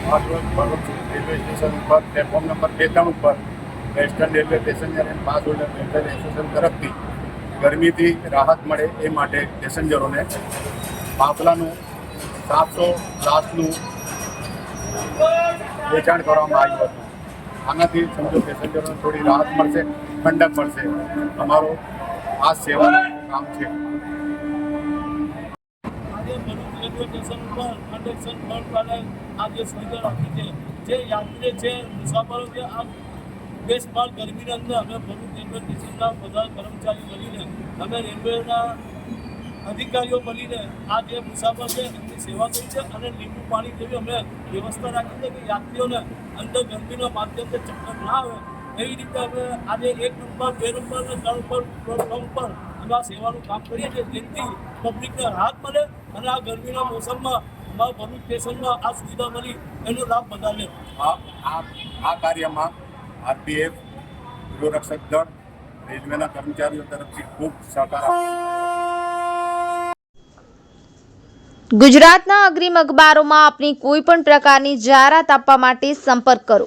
Bharuch railway station ઉપર platform number ત્રણ ઉપર western railway passenger and pass holder welfare association તરફથી ગરમીથી રાહત મળે એ માટે પેસેન્જરોને પાપલાનું સાતસો ગ્લાસનું વેચાણ કરવામાં આવ્યું હતું આનાથી સમજો પેસેન્જરોને થોડી રાહત મળશે ઠંડક મળશે અમારો આ સેવાનું કામ છે સ્ટેશન ઉપર કન્ડક્શન બંધ પાડે આ જે સુવિધા રાખી છે. જે યાત્રી છે, મુસાફરો છે, આ દેશભર ગરમીની અંદર અમે ભરૂચ રેલવે સ્ટેશનના બધા કર્મચારીઓ મળીને, અમે રેલવેના અધિકારીઓ મળીને આ જે મુસાફર છે, એમની સેવા કરી છે અને લીંબુ પાણી જેવી અમે વ્યવસ્થા રાખી છે કે યાત્રીઓને અંદર ગરમીના માધ્યમથી ચક્કર ના આવે. એવી રીતે અમે આજે એક નંબર બે નંબર અને ત્રણ નંબર પ્લેટફોર્મ પર અમે આ સેવાનું કામ કરીએ છીએ. જેથી પબ્લિકને રાહત મળે અને આ ગરમીના મોસમમાં અમારા ભરૂચ સ્ટેશનમાં આ સુવિધા મળી. એનો લાભ બધા લે આ કાર્યમાં આરપીએફ ગૃહરક્ષક દળ રેલવેના કર્મચારીઓ તરફથી ખૂબ સહકાર ગુજરાતના અગ્રીમ અખબારોમાં આપની કોઈ પણ પ્રકારની જાહેરાત આપવા માટે સંપર્ક કરો.